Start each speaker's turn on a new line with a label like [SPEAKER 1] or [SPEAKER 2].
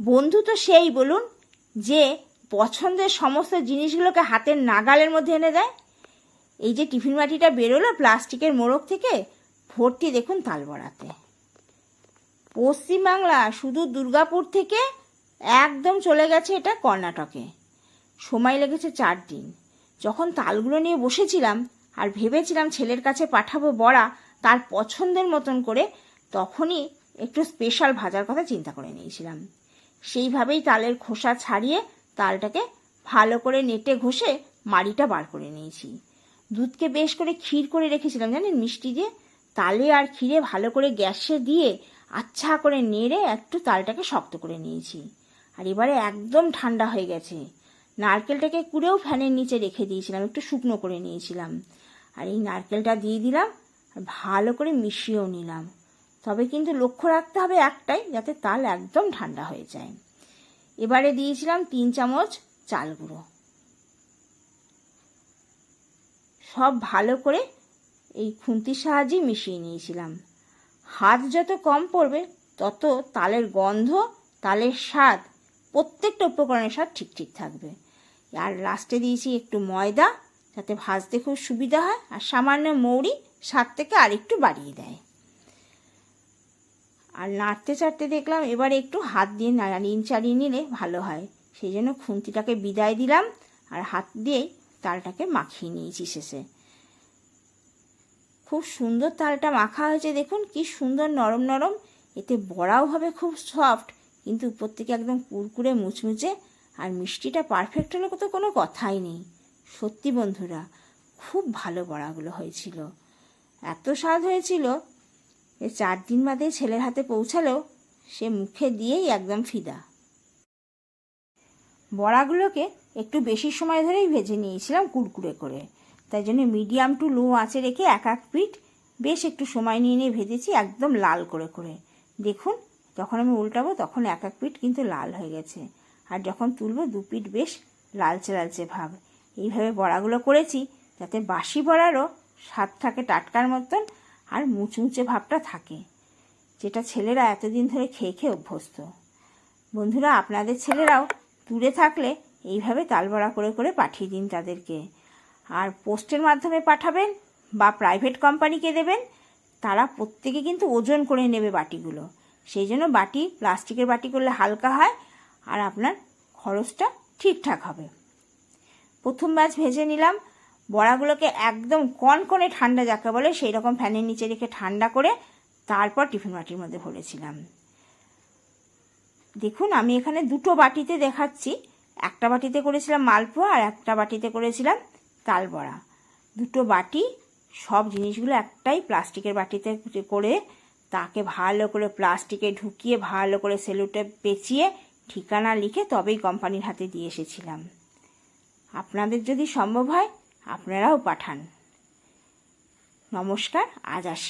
[SPEAKER 1] বন্ধু তো সেই বলুন, যে পছন্দের সমস্ত জিনিসগুলোকে হাতের নাগালের মধ্যে এনে দেয়। এই যে টিফিন বাটিটা বেরোলো প্লাস্টিকের মোড়ক থেকে, ভর্তি দেখুন তাল বড়াতে। পশ্চিমবাংলা শুধু দুর্গাপুর থেকে একদম চলে গেছে এটা কর্ণাটকে। সময় লেগেছে চার দিন। যখন তালগুলো নিয়ে বসেছিলাম আর ভেবেছিলাম ছেলের কাছে পাঠাবো বড়া তার পছন্দের মতন করে, তখনই একটু স্পেশাল ভাজার কথা চিন্তা করে নিয়েছিলাম। সেইভাবেই তালের খোসা ছাড়িয়ে তালটাকে ভালো করে নেটে ঘষে মাড়িটা বার করে নিয়েছি। দুধকে বেশ করে ক্ষীর করে রেখেছিলাম, জানেন, মিষ্টি দিয়ে। তালে আর ক্ষীরে ভালো করে গ্যাসে দিয়ে আচ্ছা করে নেড়ে একটু তালটাকে শক্ত করে নিয়েছি। আর এবারে একদম ঠান্ডা হয়ে গেছে। নারকেলটাকে কুড়েও ফ্যানের নিচে রেখে দিয়েছিলাম, একটু শুকনো করে নিয়েছিলাম। আর এই নারকেলটা দিয়ে দিলাম, আর ভালো করে মিশিয়েও নিলাম। তবে কিন্তু লক্ষ্য রাখতে হবে একটাই, যাতে তাল একদম ঠান্ডা হয়ে যায়। এবারে দিয়েছিলাম তিন চামচ চাল গুঁড়ো। সব ভালো করে এই খুন্তির সাহায্যে মিশিয়ে নিয়েছিলাম। হাত যত কম পড়বে, তত তালের গন্ধ, তালের স্বাদ, প্রত্যেকটা উপকরণের স্বাদ ঠিক ঠিক থাকবে। আর লাস্টে দিয়েছি একটু ময়দা, যাতে ভাজতে খুব সুবিধা হয়, আর সামান্য মৌরি, স্বাদ থেকে আরেকটু বাড়িয়ে দেয়। আর নাড়তে চাড়তে দেখলাম এবারে একটু হাত দিয়ে নাড়িয়ে চাড়িয়ে নিলে ভালো হয়। সেই জন্য খুন্তিটাকে বিদায় দিলাম আর হাত দিয়ে তালটাকে মাখিয়ে নিয়েছি শেষে। খুব সুন্দর তালটা মাখা হয়েছে দেখুন, কি সুন্দর নরম নরম। এতে বড়াও হবে খুব সফট কিন্তু উপর থেকে একদম কুরকুরে মুচমুচে। আর মিষ্টিটা পারফেক্ট হলে তো কোনো কথাই নেই। সত্যি বন্ধুরা, খুব ভালো বড়াগুলো হয়েছিল। এত স্বাদ হয়েছিল চার দিন বাদে ছেলের হাতে পৌঁছালেও সে মুখে দিয়েই একদম ফিদা। বড়াগুলোকে একটু বেশি সময় ধরেই ভেজে নিয়েছিলাম কুড়কুড়ে করে। তাই জন্য মিডিয়াম টু লো আঁচে রেখে এক এক পিঠ বেশ একটু সময় নিয়ে নিয়ে ভেজেছি একদম লাল করে করে। দেখুন, যখন আমি উল্টাবো তখন এক এক পিঠ কিন্তু লাল হয়ে গেছে। আর যখন তুলবো দু পিঠ বেশ লালচে লালচে ভাব। এইভাবে বড়াগুলো করেছি যাতে বাসি বড়ারও স্বাদ থাকে টাটকার মতন আর মুচমুচে ভাবটা থাকে, যেটা ছেলেরা এতদিন ধরে খেয়ে খেয়ে অভ্যস্ত। বন্ধুরা, আপনাদের ছেলেরাও দূরে থাকলে এইভাবে তালবড়া করে করে পাঠিয়ে দিন তাদেরকে। আর পোস্টের মাধ্যমে পাঠাবেন বা প্রাইভেট কোম্পানিকে দেবেন, তারা প্রত্যেকে কিন্তু ওজন করে নেবে বাটিগুলো। সেই জন্য বাটি, প্লাস্টিকের বাটি করলে হালকা হয় আর আপনার খরচটা ঠিকঠাক হবে। প্রথম ব্যাচ ভেজে নিলাম। বড়াগুলোকে একদম কনকনে ঠান্ডা যাকে বলে সেই রকম ফ্যানের নিচে রেখে ঠান্ডা করে তারপর টিফিন বাটির মধ্যে ভরেছিলাম। দেখুন, আমি এখানে দুটো বাটিতে দেখাচ্ছি। একটা বাটিতে করেছিলাম মালপোয়া আর একটা বাটিতে করেছিলাম তাল বড়া। দুটো বাটি, সব জিনিসগুলো একটাই প্লাস্টিকের বাটিতে করে তাকে ভালো করে প্লাস্টিকে ঢুকিয়ে, ভালো করে সেলুটে পেঁচিয়ে ঠিকানা লিখে তবেই কোম্পানির হাতে দিয়ে এসেছিলাম। আপনাদের যদি সম্ভব হয় আপনারাও পাঠান। নমস্কার আজ আসি।